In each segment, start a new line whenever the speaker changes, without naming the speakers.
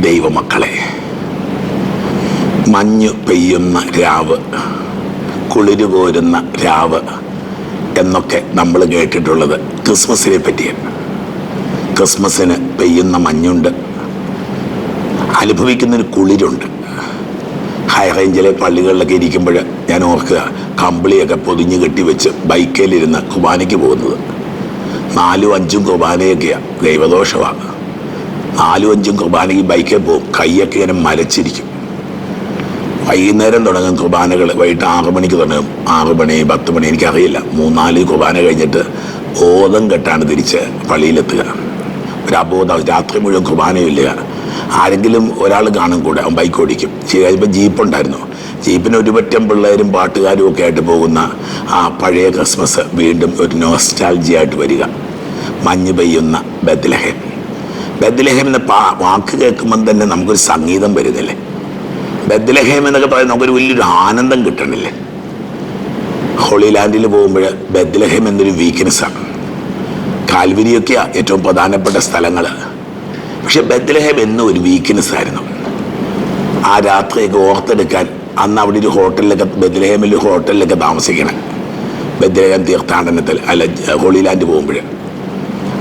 ദൈവമക്കളെ മഞ്ഞ് പെയ്യുന്ന രാവ് കുളിര് പോരുന്ന രാവ് എന്നൊക്കെ നമ്മൾ കേട്ടിട്ടുള്ളത് ക്രിസ്മസിനെ പറ്റിയാണ് ക്രിസ്മസിന് പെയ്യുന്ന മഞ്ഞുണ്ട് അനുഭവിക്കുന്നൊരു കുളിരുണ്ട്. ഹൈ റേഞ്ചിലെ പള്ളികളിലൊക്കെ ഇരിക്കുമ്പോൾ ഞാൻ ഓർക്കുക കമ്പിളിയൊക്കെ പൊതിഞ്ഞ് കെട്ടിവെച്ച് ബൈക്കിലിരുന്ന് കുർബാനയ്ക്ക് പോകുന്നത്. നാലും അഞ്ചും കുർബാനയൊക്കെയാണ് ദൈവദോഷമാണ് നാലും അഞ്ചും കുർബാനയ്ക്ക് ബൈക്കിൽ പോകും. കൈയൊക്കെ ഇങ്ങനെ മരച്ചിരിക്കും. വൈകുന്നേരം തുടങ്ങും കുർബാനകൾ. വൈകിട്ട് ആറ് മണിക്ക് തുടങ്ങും. ആറ് മണി പത്ത് മണി എനിക്കറിയില്ല. മൂന്നാൽ കുർബാന കഴിഞ്ഞിട്ട് ബോധം കെട്ടാണ് തിരിച്ച് പള്ളിയിലെത്തുക. ഒരു അബോധം. രാത്രി മുഴുവൻ കുർബാനയില്ല ആരെങ്കിലും ഒരാൾ കാണും കൂടെ അവൻ ബൈക്ക് ഓടിക്കും. കഴിയുമ്പോൾ ജീപ്പ് ഉണ്ടായിരുന്നു. ജീപ്പിന് ഒരു പറ്റം പിള്ളേരും പാട്ടുകാരും ഒക്കെ ആയിട്ട് പോകുന്ന ആ പഴയ ക്രിസ്മസ് വീണ്ടും ഒരു നോസ്റ്റാൾജിയായിട്ട് വരിക. മഞ്ഞ് പെയ്യുന്ന ബദ്ലഹേം ബദ്ലഹേം എന്ന പാ വാക്ക് കേൾക്കുമ്പം തന്നെ നമുക്കൊരു സംഗീതം വരുന്നില്ലേ? ബദ്ലഹേം എന്നൊക്കെ പറയുന്ന നമുക്കൊരു വലിയൊരു ആനന്ദം കിട്ടണില്ലേ? ഹോളി ലാൻഡിൽ പോകുമ്പോൾ ബദ്ലഹേം എന്നൊരു വീക്ക്നെസ്സാണ് കാൽവരിയൊക്കെയാണ് ഏറ്റവും പ്രധാനപ്പെട്ട സ്ഥലങ്ങൾ പക്ഷെ ബദ്ലഹേം എന്നും ഒരു വീക്ക്നെസ് ആയിരുന്നു. ആ രാത്രിയൊക്കെ ഓർത്തെടുക്കാൻ അന്ന് അവിടെ ഒരു ഹോട്ടലിലൊക്കെ ബദ്ലഹേമിൽ ഹോട്ടലിലൊക്കെ താമസിക്കണം. ബദ്ലഹേം തീർത്ഥാടനത്തിൽ അല്ല ഹോളി ലാൻഡ് പോകുമ്പോൾ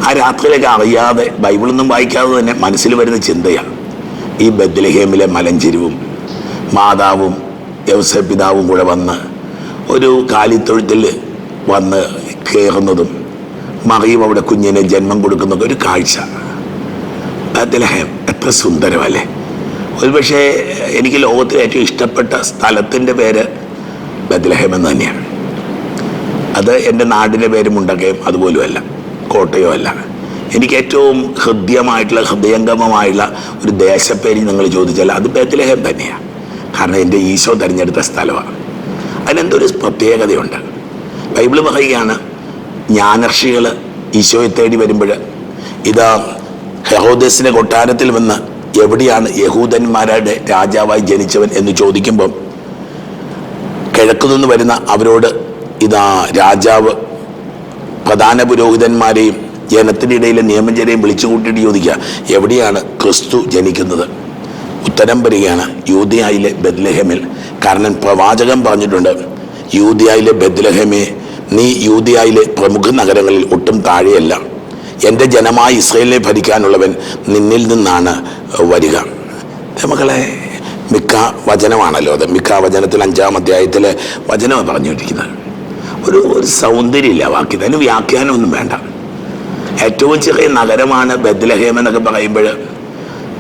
ആ രാത്രിയിലൊക്കെ അറിയാതെ ബൈബിളൊന്നും വായിക്കാതെ തന്നെ മനസ്സിൽ വരുന്ന ചിന്തയാണ്. ഈ ബദ്ലഹേമിലെ മലഞ്ചെരിവും മാതാവും യവസ പിതാവും കൂടെ വന്ന് ഒരു കാലിത്തൊഴുത്തിൽ വന്ന് കയറുന്നതും മറിയും അവിടെ കുഞ്ഞിനെ ജന്മം കൊടുക്കുന്നതും ഒരു കാഴ്ച. ബദ്ലഹേം എത്ര സുന്ദരമല്ലേ? ഒരുപക്ഷെ എനിക്ക് ലോകത്തിലെ ഏറ്റവും ഇഷ്ടപ്പെട്ട സ്ഥലത്തിന്റെ പേര് ബദ്ലഹേം എന്ന് തന്നെയാണ്. അത് എന്റെ നാടിന്റെ പേര് ഉണ്ടാക്കുകയും അതുപോലുമല്ല. കോട്ടയോ അല്ല. എനിക്ക് ഏറ്റവും ഹൃദ്യമായിട്ടുള്ള ഹൃദയംഗമമായുള്ള ഒരു ദേശപ്പേര് നിങ്ങൾ ചോദിച്ചാൽ അത് ബേത്തലഹം തന്നെയാണ് കാരണം എന്റെ ഈശോ തിരഞ്ഞെടുത്ത സ്ഥലമാണ്. അതിനെന്തൊരു പ്രത്യേകതയുണ്ട്? ബൈബിൾ പറയുകയാണ് ജ്ഞാനർഷികൾ ഈശോയെ തേടി വരുമ്പോൾ ഇതാ ഹെഹോദസിന്റെ കൊട്ടാരത്തിൽ വന്ന് എവിടെയാണ് യഹൂദന്മാരുടെ രാജാവായി ജനിച്ചവൻ എന്ന് ചോദിക്കുമ്പം കിഴക്കുനിന്ന് വരുന്ന അവരോട് ഇതാ രാജാവ് പ്രധാന പുരോഹിതന്മാരെയും ജനത്തിന്റെ ഇടയിലെ നിയമജരെയും വിളിച്ചു കൂട്ടിയിട്ട് ചോദിക്കുക എവിടെയാണ് ക്രിസ്തു ജനിക്കുന്നത്? ഉത്തരം വരികയാണ് യൂതിയായിലെ ബദ്ലഹേമിൽ കാരണം പ്രവാചകൻ പറഞ്ഞിട്ടുണ്ട് യൂതിയായിലെ ബദ്ലഹേമേ നീ യൂതിയായിലെ പ്രമുഖ നഗരങ്ങളിൽ ഒട്ടും താഴെയല്ല. എന്റെ ജനമായി ഇസ്രയേലിനെ ഭരിക്കാനുള്ളവൻ നിന്നിൽ നിന്നാണ് വരിക. മക്കളെ മിക്ക വചനമാണല്ലോ അത്. മിക്ക വചനത്തിൽ അഞ്ചാം അധ്യായത്തിലെ വചനമാണ് പറഞ്ഞുകൊണ്ടിരിക്കുന്നത്. ഒരു ഒരു സൗന്ദര്യമില്ല. വാക്കി അതിന് വ്യാഖ്യാനമൊന്നും വേണ്ട. ഏറ്റവും ചെറിയ നഗരമാണ് ബദ്ലഹേം എന്നൊക്കെ പറയുമ്പോൾ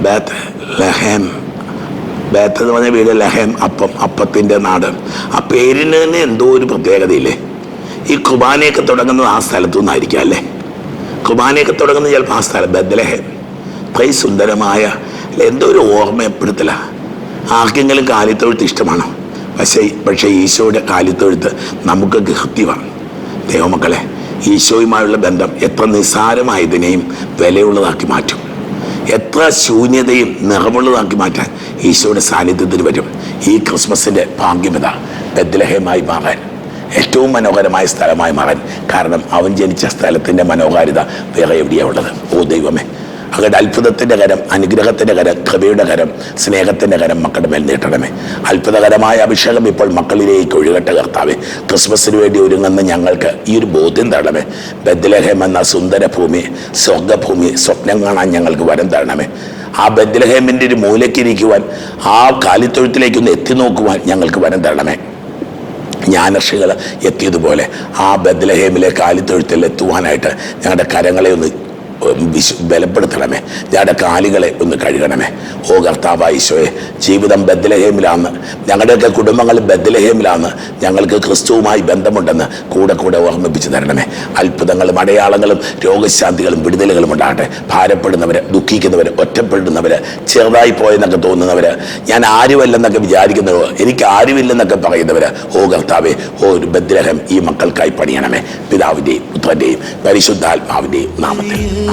ബേത്ത് ലഹേം. ബേത്ത് എന്ന് പറഞ്ഞ വീട് ലഹേം അപ്പം അപ്പത്തിന്റെ നാട്. ആ പേരിന് തന്നെ എന്തോ ഒരു പ്രത്യേകതയില്ലേ? ഈ കുബാനയൊക്കെ തുടങ്ങുന്നത് ആ സ്ഥലത്തു നിന്നായിരിക്കാം അല്ലേ? കുബാനയൊക്കെ തുടങ്ങുന്നത് ചിലപ്പോൾ ആ സ്ഥലം ബദ്ലഹേം അത്രയും സുന്ദരമായ എന്തോ ഒരു ഓർമ്മ എപ്പെടുത്തില്ല ആർക്കെങ്കിലും കാലിത്തൊഴുത്ത് ഇഷ്ടമാണോ? പക്ഷേ പക്ഷേ ഈശോയുടെ കാലിത്തൊഴുത്ത് നമുക്ക് ഹൃത്യമാണ് ദൈവമക്കളെ ഈശോയുമായുള്ള ബന്ധം എത്ര നിസ്സാരമായതിനെയും വിലയുള്ളതാക്കി മാറ്റും. എത്ര ശൂന്യതയും നിറമുള്ളതാക്കി മാറ്റാൻ ഈശോയുടെ സാന്നിധ്യത്തിൽ വരും. ഈ ക്രിസ്മസിന്റെ ഭാഗ്യമത ബദ്ലഹേമായി മാറാൻ ഏറ്റവും മനോഹരമായ സ്ഥലമായി മാറാൻ. കാരണം അവൻ ജനിച്ച സ്ഥലത്തിന്റെ മനോഹാരിത വേറെ എവിടെയാണ് ഉള്ളത്? ഓ ദൈവമേ അവരുടെ അത്ഭുതത്തിന്റെ കരം അനുഗ്രഹത്തിന്റെ കരം കൃപയുടെ കരം സ്നേഹത്തിന്റെ കരം മക്കളുടെ മേൽ നീട്ടണമേ. അത്ഭുതകരമായ അഭിഷേകം ഇപ്പോൾ മക്കളിലേക്ക് ഒഴുകട്ടെ കർത്താവേ. ക്രിസ്മസിന് വേണ്ടി ഒരുങ്ങുന്ന ഞങ്ങൾക്ക് ഈ ഒരു ബോധ്യം തരണമേ. ബദ്ലഹേം എന്ന സുന്ദര ഭൂമി സ്വർഗഭൂമി സ്വപ്നം കാണാൻ ഞങ്ങൾക്ക് വരം തരണമേ. ആ ബദ്ലഹേമിന്റെ ഒരു മൂലക്കിരിക്കുവാൻ ആ കാലിത്തൊഴുത്തിലേക്കൊന്ന് എത്തി നോക്കുവാൻ ഞങ്ങൾക്ക് വരം തരണമേ. ജ്ഞാനർഷികൾ എത്തിയതുപോലെ ആ ബദ്ലഹേമിലെ കാലിത്തൊഴുത്തിൽ എത്തുവാനായിട്ട് ഞങ്ങളുടെ കരങ്ങളെ ഒന്ന് ബലപ്പെടുത്തണമേ. ഞങ്ങളുടെ കാലുകളെ ഒന്ന് കഴുകണമേ. ഓ കർത്താവായിശോയെ ജീവിതം ബദ്ലഹേമിലാന്ന് ഞങ്ങളുടെയൊക്കെ കുടുംബങ്ങൾ ബദ്ലഹേമിലാന്ന് ഞങ്ങൾക്ക് ക്രിസ്തുവുമായി ബന്ധമുണ്ടെന്ന് കൂടെ കൂടെ ഓർമ്മിപ്പിച്ച് തരണമേ. അത്ഭുതങ്ങളും അടയാളങ്ങളും രോഗശാന്തികളും വിടുതലുകളും ഉണ്ടാകട്ടെ. ഭാരപ്പെടുന്നവർ ദുഃഖിക്കുന്നവർ ഒറ്റപ്പെടുന്നവർ ചെറുതായി പോയെന്നൊക്കെ തോന്നുന്നവർ ഞാൻ ആരുമല്ലെന്നൊക്കെ വിചാരിക്കുന്നവർ എനിക്ക് ആരുമില്ലെന്നൊക്കെ പറയുന്നവർ ഓ കർത്താവെ ഓ ഒരു ബദ്രഹം ഈ മക്കൾക്കായി പണിയണമേ. പിതാവിന്റെയും പുത്രന്റെയും പരിശുദ്ധാത്മാവിന്റെയും നാമത്തിൽ.